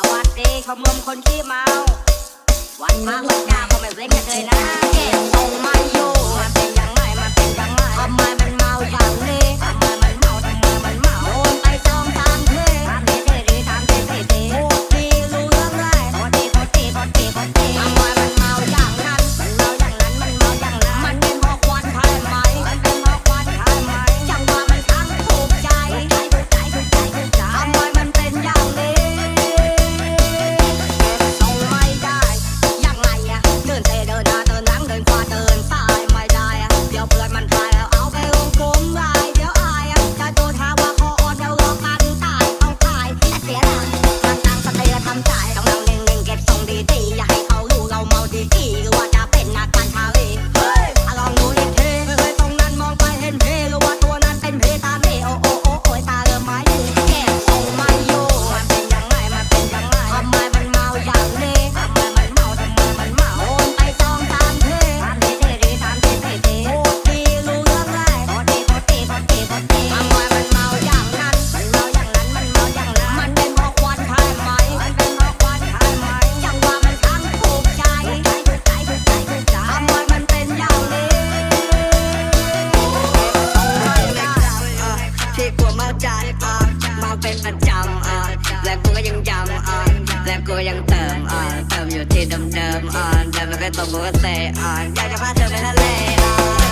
สวัสดีชมรมคนขี้เมา วันพระวันเจ้าก็ไม่เว้นกันเลย จำอะและกูก็ยังจำอะและกูยังเติมอะเติมอยู่ที่เดิมเดิมอะเดิมไล้วก็ตรงกูก็เตะอะอยากจะพาเธอไปทะเลอะ